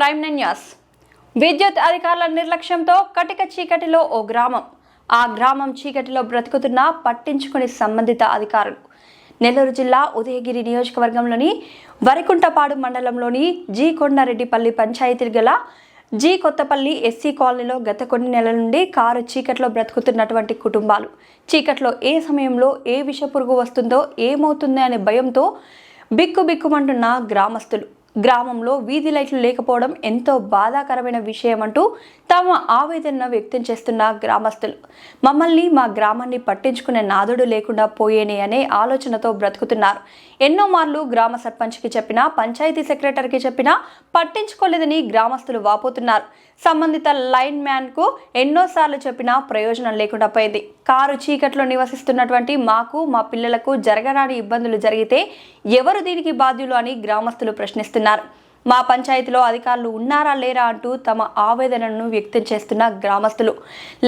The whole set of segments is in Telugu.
Crime news. విద్యుత్ అధికారుల నిర్లక్ష్యంతో కటిక చీకటిలో ఓ గ్రామం. ఆ గ్రామం చీకటిలో బ్రతుకుతున్నా పట్టించుకుని సంబంధిత అధికారులు. నెల్లూరు జిల్లా ఉదయగిరి నియోజకవర్గంలోని వరికుంటపాడు మండలంలోని జీ కొండారెడ్డిపల్లి పంచాయతీ గల జీ కొత్తపల్లి ఎస్సీ కాలనీలో గత కొన్ని నెలల నుండి కారు చీకట్లో బ్రతుకుతున్నటువంటి కుటుంబాలు. చీకట్లో ఏ సమయంలో ఏ విషపురుగు వస్తుందో ఏమవుతుందో అనే భయంతో బిక్కు బిక్కుమంటున్న గ్రామస్తులు. గ్రామంలో వీధి లైట్లు లేకపోవడం ఎంతో బాధాకరమైన విషయం అంటూ తమ ఆవేదన వ్యక్తం చేస్తున్న గ్రామస్తులు. మమ్మల్ని మా గ్రామాన్ని పట్టించుకునే నాదుడు లేకుండా పోయేనే అనే ఆలోచనతో బ్రతుకుతున్నారు. ఎన్నో మార్లు గ్రామ సర్పంచ్కి చెప్పినా పంచాయతీ సెక్రటరీకి చెప్పినా పట్టించుకోలేదని గ్రామస్తులు వాపోతున్నారు. సంబంధిత లైన్ మ్యాన్కు ఎన్నోసార్లు చెప్పినా ప్రయోజనం లేకుండా పోయింది. కారు చీకట్లో నివసిస్తున్నటువంటి మాకు మా పిల్లలకు జరగరాని ఇబ్బందులు జరిగితే ఎవరు దీనికి బాధ్యులు అని గ్రామస్తులు ప్రశ్నిస్తున్నారు. మా పంచాయతీలో అధికారులు ఉన్నారా లేరా అంటూ తమ ఆవేదనను వ్యక్తం చేస్తున్న గ్రామస్తులు.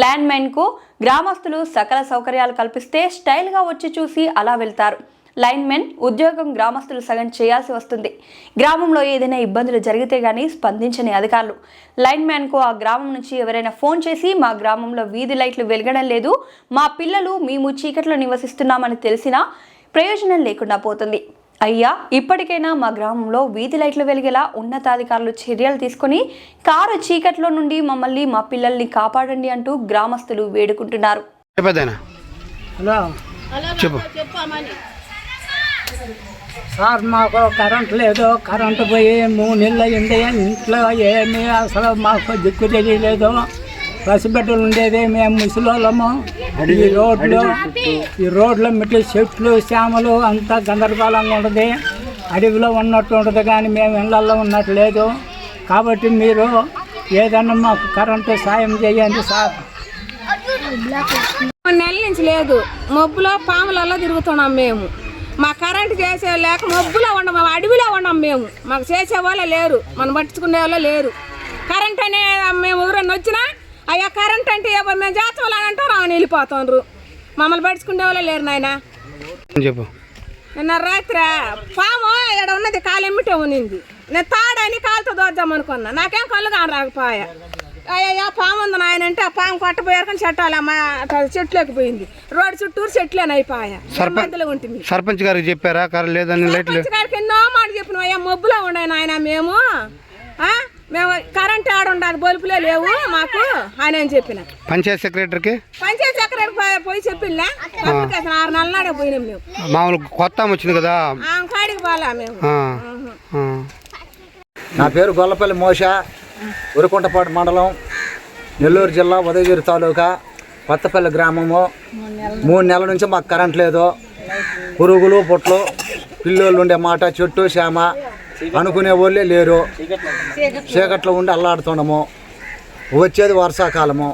ల్యాండ్ మైన్కు గ్రామస్తులు సకల సౌకర్యాలు కల్పిస్తే స్టైల్గా వచ్చి చూసి అలా వెళ్తారు. లైన్ మెన్ ఉద్యోగం గ్రామస్తులు సగం చేయాల్సి వస్తుంది. గ్రామంలో ఏదైనా ఇబ్బందులు జరిగితే గానీ స్పందించని అధికారులు. లైన్ మ్యాన్కు ఆ గ్రామం నుంచి ఎవరైనా ఫోన్ చేసి మా గ్రామంలో వీధి లైట్లు వెలగడం లేదు మా పిల్లలు మేము చీకట్లో నివసిస్తున్నామని తెలిసినా ప్రయోజనం లేకుండా పోతుంది. అయ్యా ఇప్పటికైనా మా గ్రామంలో వీధి లైట్లు వెలిగేలా ఉన్నతాధికారులు చర్యలు తీసుకొని కారు చీకట్లో నుండి మమ్మల్ని మా పిల్లల్ని కాపాడండి అంటూ గ్రామస్తులు వేడుకుంటున్నారు. చెప్పేదేనా హలో. చెప్పు. సార్ మాకు కరెంట్ లేదు. కరెంటు పోయి మూడు నెలలు అయింది. ఇంట్లో ఏమీ అసలు మాకు దిక్కు తెలియలేదు. పసిబిడ్డలు ఉండేది మేము ముసలోళ్ళము. ఈ రోడ్లు ఈ రోడ్ల మిట్టి చెట్లు శ్యామలు అంతా గందరగోళంగా ఉంటుంది. అడవిలో ఉన్నట్టు ఉంటుంది కానీ మేము ఇళ్ళల్లో ఉన్నట్టు లేదు కాబట్టి మీరు ఏదన్నా మాకు కరెంటు సాయం చేయండి సార్. నెలల నుంచి లేదు. మబ్బులో పాములలో తిరుగుతున్నాం మేము. మా కరెంట్ చేసే లేక మబ్బులో ఉండం అడవిలో ఉన్నాం మేము. మాకు చేసే వాళ్ళే లేరు. మనం పట్టించుకునే వాళ్ళే లేరు. కరెంట్ అనే మేము ఎవరైనా వచ్చినా అయ్యా కరెంట్ అంటే ఎవరు? మేము అని అంటారు? ఆమె వెళ్ళిపోతున్నారు మమ్మల్ని పట్టించుకునే వాళ్ళే లేరు నాయన. చెప్పు. నిన్న రాత్రి పాము ఇక్కడ ఉన్నది? కాలు ఎమ్మిటే ఉన్నింది. నేను తాడని కాలుతో దోద్దాం అనుకున్నా. నాకేం కళ్ళు కాని రాకపోయా అయ్యా పాము ఉంది నాయన అంటే ఆ పాము కొట్టపోయారు కానీ చెట్టాలి అమ్మ చెట్లోకి పోయింది. రోడ్డు చుట్టూరు చెట్లేని అయిపోయా. మధ్యలో ఉంటుంది సర్పంచ్ గారికి చెప్పారా? కరెంట్ లేదని సర్పంచ్ గారికి ఎన్నో మాట చెప్పిన అయ్యా మబ్బులో ఉండే నాయన మేము? మేము కరెంట్ ఉండాలి బల్బులే లేవు మాకు అని అని చెప్పిన. పంచాయత్ సెక్రటరీకి? పంచాయతీ సెక్రటరీ పోయి- అప్లికేషన్ ఆరు నెలల నాడే పోయినాం మేము. మామూలు కొత్త వచ్చింది కదా. ఆ కాడికి పోలా మేము. నా పేరు గొల్లపల్లి మోష ఉరుకుంటపాడు మండలం నెల్లూరు జిల్లా ఉదయగిరి తాలూకా కొత్తపల్లి గ్రామము. మూడు నెలల నుంచి మాకు కరెంట్ లేదు. పురుగులు పుట్లు పిల్లోళ్ళు ఉండే మాట చెట్టు శ్యామ అనుకునే వాళ్ళే లేరు. చీకట్లో ఉండి అల్లాడుతున్నాము వచ్చేది వర్షాకాలము.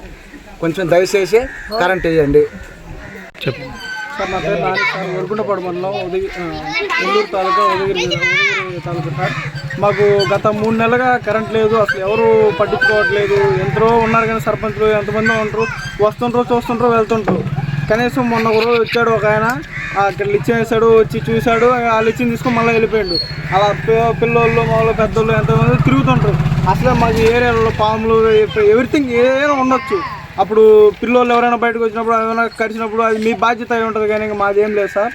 కొంచెం దయచేసి కరెంట్ వేయండి. చెప్పు. సార్ నా పేరు నాని సార్. వరకుంటపాడు మండలం ఉదగి ఆ, నెల్లూరు తాలూకా ఉదగిరి ఉదగిరి తాలూకా సార్. మాకు గత మూడు నెలలుగా కరెంట్ లేదు. అసలు ఎవరు పట్టించుకోవట్లేదు. ఎంతరో ఉన్నారు కానీ సర్పంచ్లు ఎంతమంది ఉంటారు. వస్తుంటారు చూస్తుంటారు వెళ్తుంటారు కనీసం మొన్న ఒక రోజు వచ్చాడు ఒక ఆయన. అక్కడ ఇక్కడ లిచ్చి వేసాడు వచ్చి చూశాడు ఆ లిచ్చిని తీసుకొని మళ్ళీ వెళ్ళిపోయాడు. అలా పిల్లోళ్ళు మామూలు పెద్దోళ్ళు ఎంతమంది తిరుగుతుంటారు. అసలే మాకు ఏరియాలో పాములు ఎవ్రీథింగ్ ఏదైనా ఉండొచ్చు. అప్పుడు పిల్లోళ్ళు ఎవరైనా బయటకు వచ్చినప్పుడు ఏమైనా కరిచినప్పుడు అది మీ బాధ్యత అయి ఉంటుంది కానీ ఇంకా మాది ఏం లేదు సార్.